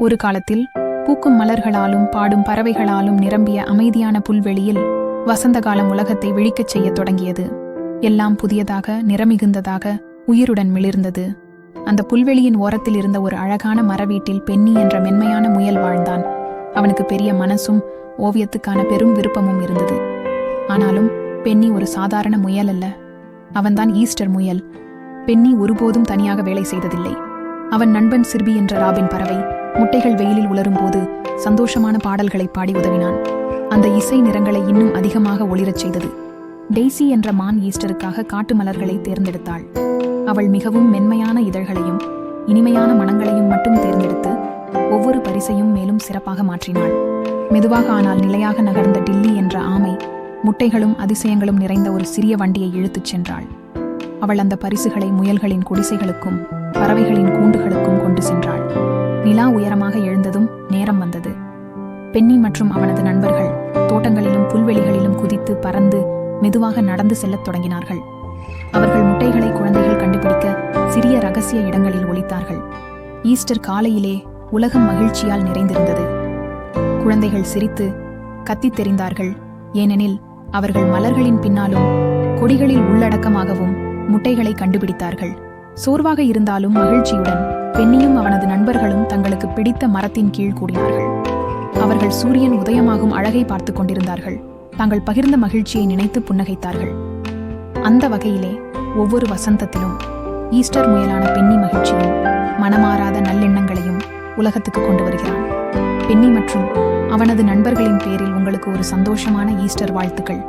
ஒரு காலத்தில் பூக்கும் மலர்களாலும் பாடும் பறவைகளாலும் நிரம்பிய அமைதியான புல்வெளியில் வசந்த காலம் உலகத்தை விழிக்கச் செய்யத் தொடங்கியது. எல்லாம் புதியதாக நிறமிகுந்ததாக உயிருடன் மிளிர்ந்தது. அந்த புல்வெளியின் ஓரத்தில் இருந்த ஒரு அழகான மரவீட்டில் பென்னி என்ற மென்மையான முயல் வாழ்ந்தான். அவனுக்கு பெரிய மனசும் ஓவியத்துக்கான பெரும் விருப்பமும் இருந்தது. ஆனாலும் பென்னி ஒரு சாதாரண முயல் அல்ல. அவன்தான் ஈஸ்டர் முயல். பென்னி ஒருபோதும் தனியாக வேலை செய்ததில்லை. அவன் நண்பன் சிர்பி என்ற ராபின் பறவை முட்டைகள் வெயிலில் உலரும்போது சந்தோஷமான பாடல்களை பாடி உதவினான். அந்த இசை நிறங்களை இன்னும் அதிகமாக ஒளிரச் செய்தது. டெய்சி என்ற மான் ஈஸ்டருக்காக காட்டு மலர்களை தேர்ந்தெடுத்தாள். அவள் மிகவும் மென்மையான இதழ்களையும் இனிமையான மனங்களையும் மட்டும் தேர்ந்தெடுத்து ஒவ்வொரு பரிசையும் மேலும் சிறப்பாக மாற்றினாள். மெதுவாக ஆனால் நிலையாக நகர்ந்த டில்லி என்ற ஆமை முட்டைகளும் அதிசயங்களும் நிறைந்த ஒரு சிறிய வண்டியை இழுத்துச் சென்றாள். அவள் அந்த பரிசுகளை முயல்களின் குடிசைகளுக்கும் பறவைகளின் கூண்டுகளுக்கும் கொண்டு சென்றாள். பென்னி மற்றும் அவனது நண்பர்கள் தோட்டங்களிலும் புல்வெளிகளிலும் குதித்து பறந்து மெதுவாக நடந்து செல்லத் தொடங்கினார்கள். அவர்கள் முட்டைகளை குழந்தைகள் கண்டுபிடிக்க சிறிய ரகசிய இடங்களில் ஒழித்தார்கள் ஈஸ்டர் காலையிலே உலகம் மகிழ்ச்சியால் நிறைந்திருந்தது. குழந்தைகள் சிரித்து கத்தித் தெரிந்தார்கள். ஏனெனில் அவர்கள் மலர்களின் பின்னாலும் கொடிகளில் உள்ளடக்கமாகவும் முட்டைகளை கண்டுபிடித்தார்கள். சோர்வாக இருந்தாலும் மகிழ்ச்சியுடன் பெண்ணியும் அவனது நண்பர்களும் தங்களுக்கு பிடித்த மரத்தின் கீழ் கூடினார்கள். அவர்கள் சூரியன் உதயமாகும் அழகை பார்த்துக் கொண்டிருந்தார்கள். தாங்கள் பகிர்ந்த மகிழ்ச்சியை நினைத்து புன்னகைத்தார்கள். அந்த வகையிலே ஒவ்வொரு வசந்தத்திலும் ஈஸ்டர் முயலான பெண்ணி மகிழ்ச்சியும் மனமாறாத நல்லெண்ணங்களையும் உலகத்துக்கு கொண்டு வருகிறான். பெண்ணி மற்றும் அவனது நண்பர்களின் பேரில் உங்களுக்கு ஒரு சந்தோஷமான ஈஸ்டர் வாழ்த்துக்கள்.